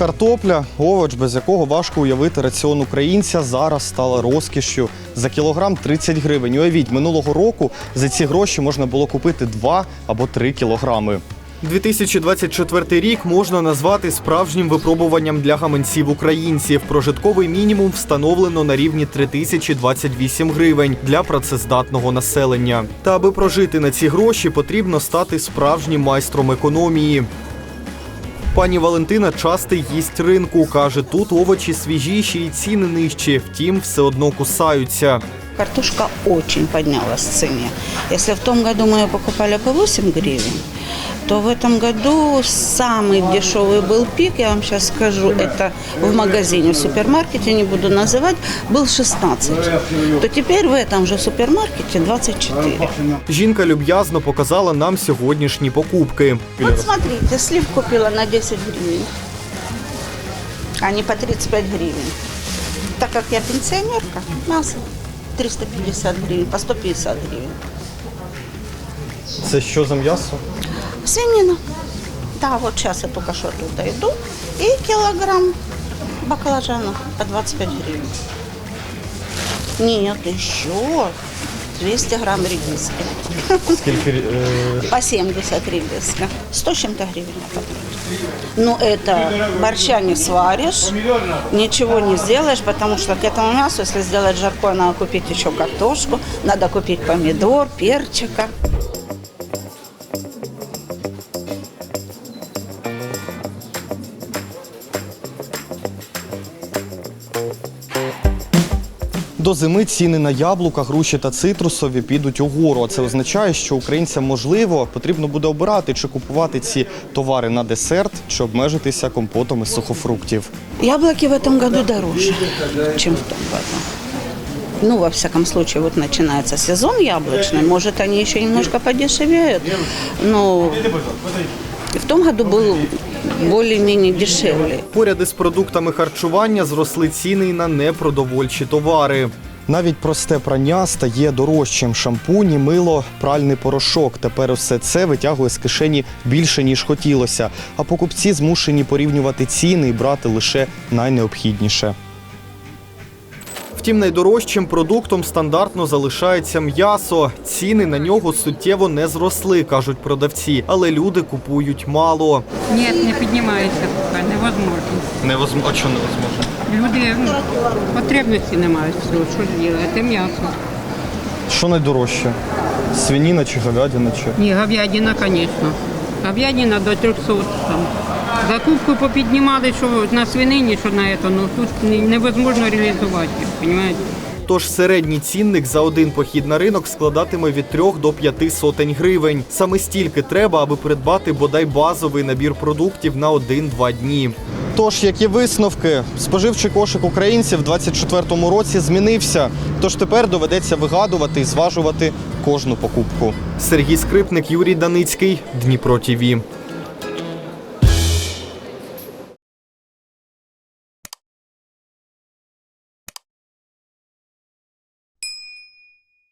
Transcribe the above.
Картопля, овоч, без якого важко уявити раціон українця, зараз стала розкішшю. За кілограм 30 гривень. Уявіть, минулого року за ці гроші можна було купити 2 або 3 кілограми. 2024 рік можна назвати справжнім випробуванням для гаманців українців. Прожитковий мінімум встановлено на рівні 3028 гривень для працездатного населення. Та аби прожити на ці гроші, потрібно стати справжнім майстром економії. Пані Валентина частий їсть ринку. каже, тут овочі свіжіші і ціни нижчі, втім, все одно кусаються. Картошка очень піднялась в ціні. Якщо в тому році ми покупали по 8 гривен, то в этом году самый дешевый был пик, я вам сейчас скажу, это в магазине, в супермаркете, не буду называть, был 16. То теперь в этом же супермаркете 24. Жінка люб'язно показала нам сьогоднішні покупки. Вот смотрите, слив купила на 10 гривен, а не по 35 гривен. Так как я пенсионерка, мясо 350 гривен, по 150 гривен. Це що за м'ясо? Свинина. Да, вот сейчас я только что туда иду. И килограмм баклажанов по 25 гривен. Нет, еще 200 грамм редиски. Скільки е, По 70 редиска. 100 с чем-то гривен. Ну, это борща не сваришь, ничего не сделаешь, потому что к этому мясу, если сделать жаркое, надо купить еще картошку, надо купить помидор, перчика. До зими ціни на яблука, груші та цитрусові підуть угору. А Це означає, що українцям можливо потрібно буде обирати, чи купувати ці товари на десерт, чи обмежитися компотом із сухофруктів. Яблоки в этом году дороже, чем в том году. Ну, во всяком случае, вот начинается сезон яблочный. Может, они еще немножко подешевеют, но в том году был более-менее дешевле. Поряд із продуктами харчування зросли ціни й на непродовольчі товари. Навіть просте прання стає дорожчим. Шампуні, мило, пральний порошок. Тепер усе це витягує з кишені більше ніж хотілося. А покупці змушені порівнювати ціни і брати лише найнеобхідніше. Втім, найдорожчим продуктом стандартно залишається м'ясо. Ціни на нього суттєво не зросли, кажуть продавці, але люди купують мало. Ні, не піднімається поки, невозможно. Невозможно, а чого невозможно? Люди ну, потребності не мають що ж м'ясо. Що найдорожче? Свиніна чи говядина чи? Ні, говядина, звісно. Говядина до 300 там. Закупку попіднімали, що на свинині, що на це, ну тут невозможно реалізувати, розумієте? Тож середній цінник за один похід на ринок складатиме від 3 до 5 сотень гривень. Саме стільки треба, аби придбати бодай базовий набір продуктів на 1-2 дні. Тож, які висновки? Споживчий кошик українців в 2024 році змінився. Тож тепер доведеться вигадувати і зважувати кожну покупку. Сергій Скрипник, Юрій Даницький, Дніпро ТІВІ.